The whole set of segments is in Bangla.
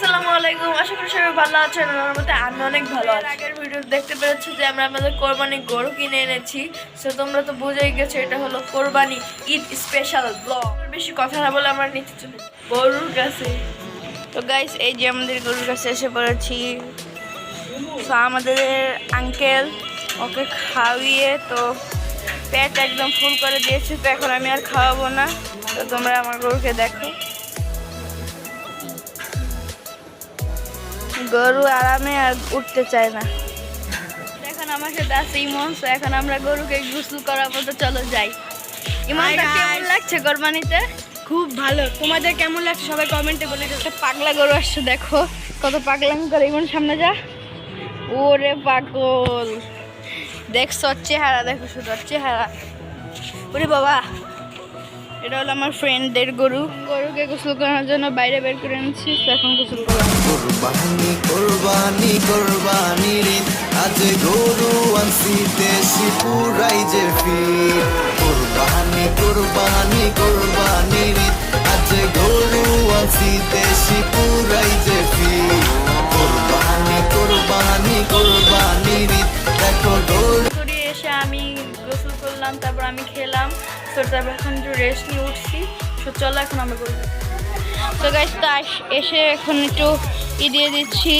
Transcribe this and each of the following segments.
আসসালামু আলাইকুম। ভালো আছেন আমি অনেক ভালো ভিডিও দেখতে যে আমরা আমাদের কোরবানি গরু কিনে এনেছি। তোমরা তো বুঝেই গেছো এটা হলো কোরবানি স্পেশাল বেশি কথা না বলে গরুর কাছে। তো গাইস এই যে আমাদের গরুর কাছে এসে পড়েছি। তো আমাদের আঙ্কেল ওকে খাওয়িয়ে তো পেট একদম ফুল করে দিয়েছে। তো এখন আমি আর খাওয়াবো না। তো তোমরা আমার গরুকে দেখো। গরু আরামে আর উঠতে চায় না। এখন আমার সাথে আছে ইমন এখন আমরা গরুকে গোসল করাবো তো চলো যাই। ইমন কেমন লাগছে কোরবানিতে? খুব ভালো। তোমাদের কেমন লাগছে? সবাই কমেন্টে বলে একটা পাগলা গরু আসছে দেখো। কত পাগলামি করে। ইমন সামনে যা। ওরে পাগল। দেখছ চেহারা দেখো শুধু চেহারা। ওরে বাবা এটা হলো আমার ফ্রেন্ডদের গরু। গরুকে গোসল করানোর জন্য বাইরে বের করে এনেছি এখন গোসল কোরবানি কোরবানি কোরবানি রে। আজ গরু আনছি দেশি পুরাই যে ফির। কোরবানি কোরবানি কোরবানি রে। আজ গরু আনছি দেশি পুরাই যে ফির। কোরবানি কোরবানি কোরবানি রে। দেখো গরু এসে আমি গোসল করলাম তারপর আমি খেলাম। তো তারপর এখন একটু রেস্ট নিয়ে উঠছি। তো চলো এখন আমরা করি তো গাছ তো এসে এখন একটু ই দিয়ে দিচ্ছি।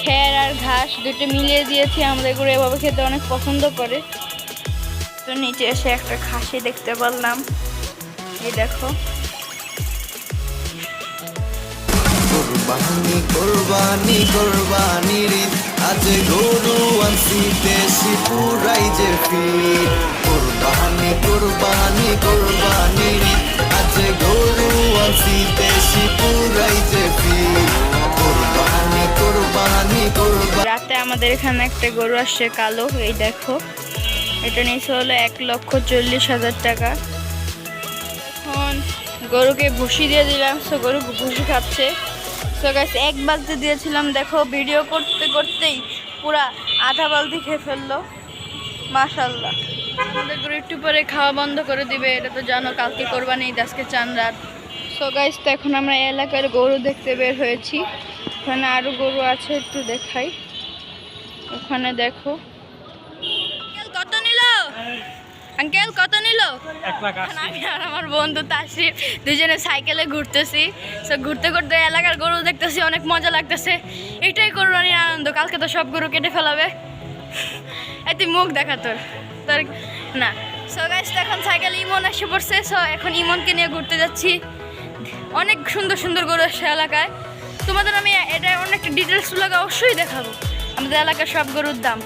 খের আর ঘাস দুটো মিলিয়ে দিয়েছি। আমাদের গরু এভাবে খেতে অনেক পছন্দ করে। তো নিচে এসে একটা খাসি দেখতে পারলাম। এই দেখো। কোরবানি কোরবানি কোরবানি রে। আজ গরু আনছি দেশি পুরাই যে ফির। কোরবানি আমাদের এখানে একটা গরু আসছে কালো এই দেখো। এটা নিচে হলো এক লক্ষ চল্লিশ হাজার টাকা। এখন গরুকে ভুসি দিয়ে দিলাম সো গরু ভুসি খাচ্ছে। সো গাছ এক বালতি দিয়েছিলাম দেখো ভিডিও করতে করতেই পুরা আধা বালতি খেয়ে ফেলল। মাশাল্লাহ আমাদের গরু একটু পরে খাওয়া বন্ধ করে দিবে এটা তো জানো কালকে কোরবানি ঈদ, আজকে চান রাত। সো গাইস তো এখন আমরা এলাকার গরু দেখতে বের হয়েছি। ওখানে আরও গরু আছে একটু দেখাই। ওখানে দেখো। কত নিল? আঙ্কেল কত নিল? এখন আমি আর আমার বন্ধু তাসিফ দুজনে সাইকেলে ঘুরতেছি। সো ঘুরতে ঘুরতে এলাকার গরু দেখতেছি অনেক মজা লাগতেছে। এটাই কোরবানির আনন্দ। কালকে তো সব গরু কেটে ফেলাবে। এই তুই মুখ দেখা তোর। তোর না। সো গাইস তো এখন সাইকেল ইমন এসে পড়ছে। সো এখন ইমনকে নিয়ে ঘুরতে যাচ্ছি। অনেক সুন্দর সুন্দর গরু আসছে এলাকায়। তোমাদের আমি এটা অনেক ডিটেলস লাগে অবশ্যই দেখাবো। আমাদের এলাকার সব গরুর দাম।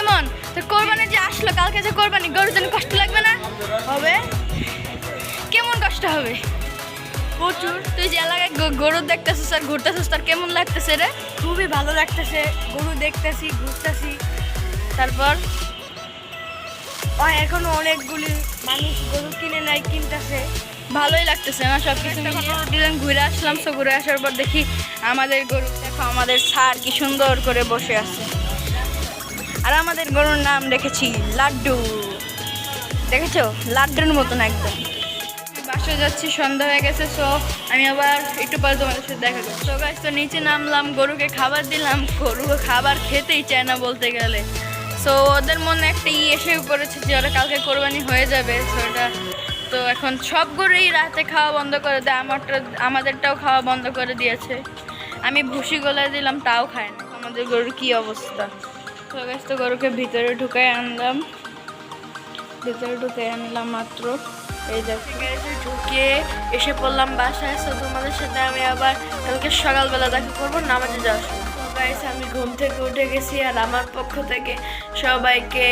ইমন তো কোরবানি যে আসলো কালকে যে কোরবানি গরুর জন্য কষ্ট লাগবে না? হবে। কেমন কষ্ট হবে? প্রচুর। তুই যে এলাকায় গরু দেখতেছিস আর ঘুরতেছিস তার কেমন লাগতেছে রে? খুবই ভালো লাগতেছে। গরু দেখতেছি ঘুরতেছি। তারপর এখনও অনেকগুলি মানুষ গরু কিনে নাই কিনতেছে। ভালোই লাগতেছে আমার সব কিছু দিলেন ঘুরে আসলাম তো ঘুরে আসার পর দেখি আমাদের গরু দেখো আমাদের সার কি সুন্দর করে বসে আছে। আর আমাদের গরুর নাম রেখেছি লাড্ডু। দেখেছ? লাড্ডুর মতন একদম। বাসে যাচ্ছি সন্ধ্যা হয়ে গেছে সো আমি আবার একটু পরে তোমাদের সাথে দেখা করছি তো গাছ তো নিচে নামলাম গরুকে খাবার দিলাম গরু খাবার খেতেই চায় না বলতে গেলে। সো ওদের মনে একটা ই এসে পড়েছে যে ওরা কালকে কোরবানি হয়ে যাবে সো এটা তো এখন সব গরুই রাতে খাওয়া বন্ধ করে দেয়, আমারটা, আমাদেরটাও খাওয়া বন্ধ করে দিয়েছে। আমি ভুসি গলায় দিলাম, তাও খায় না। আমাদের গরুর কী অবস্থা? তো তো গরুকে ভিতরে ঢুকাই আনলাম। ভিতরে ঢুকে আনলাম মাত্র। এই গ্যারেজে ঢুকে এসে পড়লাম বাসায়। তো তোমাদের সাথে আমি আবার কালকে সকালবেলা দেখা করব, নামাজে যাওয়ার সময়। আমি ঘুম থেকে উঠে গেছি আর আমার পক্ষ থেকে সবাইকে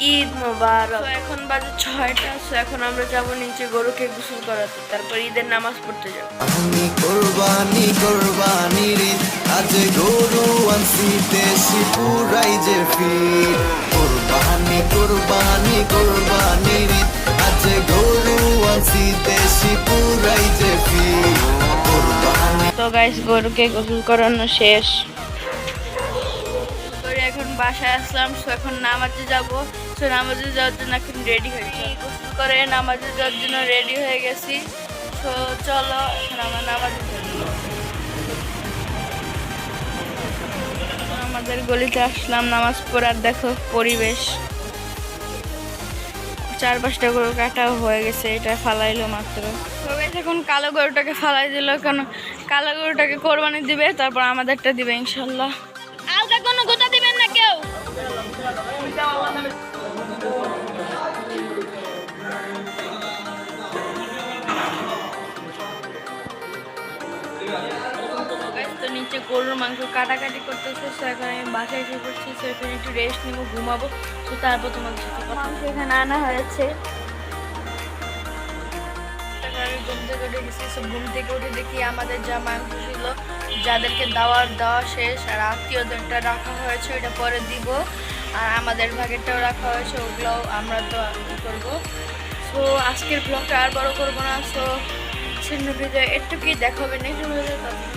ঈদ মোবারক। এখন বাজে ছয়টা তো এখন আমরা যাব নিচে গরুকে গোসল করাতে তারপর ঈদের নামাজ পড়তে যাব। আমি কোরবানি কোরবানি রে আজ গরু আনছি দেশি পুরাই যে ফির। কোরবানি কোরবানি কোরবানি রে আজ গরু আনছি দেশি পুরাই যে ফির। তো গাইস গরুকে গোসল করানো শেষ। বাসায় আসলাম, সো এখন নামাজে যাব। সো নামাজে যাওয়ার জন্য এখন রেডি হয়েছি গোসল করে নামাজে যাওয়ার জন্য রেডি হয়ে গেছি। সো চলো, এখন আমার নামাজে আমাদের গলিতে আসলাম, নামাজ পড়ার দেখো পরিবেশ। চার পাঁচটা গরু কাটা হয়ে গেছে, এটা ফালাইলো মাত্র। এখন কালো গরুটাকে ফালাই দিল কেন কালো গরুটাকে কোরবানি দিবে, তারপর আমাদেরটা দিবে, ইনশাল্লাহ। নিচে গরুর মাংস কাটাকাটি করতেছে সো এখন আমি বাসায় এসে করছি সো এখানে একটু রেস্ট নিবো ঘুমাবো তো তারপর তোমাদের সাথে কথা মাংস এখানে আনা হয়েছে। আমি ঘুম থেকে উঠে গেছি ঘুম থেকে উঠে দেখি আমাদের যা মাংস ছিল যাদেরকে দাওয়ার দেওয়া শেষ আর আত্মীয়দেরটা রাখা হয়েছে ওটা পরে দিব। আর আমাদের ভাগেরটাও রাখা হয়েছে ওগুলোও আমরা তো করব। সো আজকের ব্লগটা আর বড় করব না সো ভিডিও একটু কি দেখাবে নেক্সট ভিডিওতে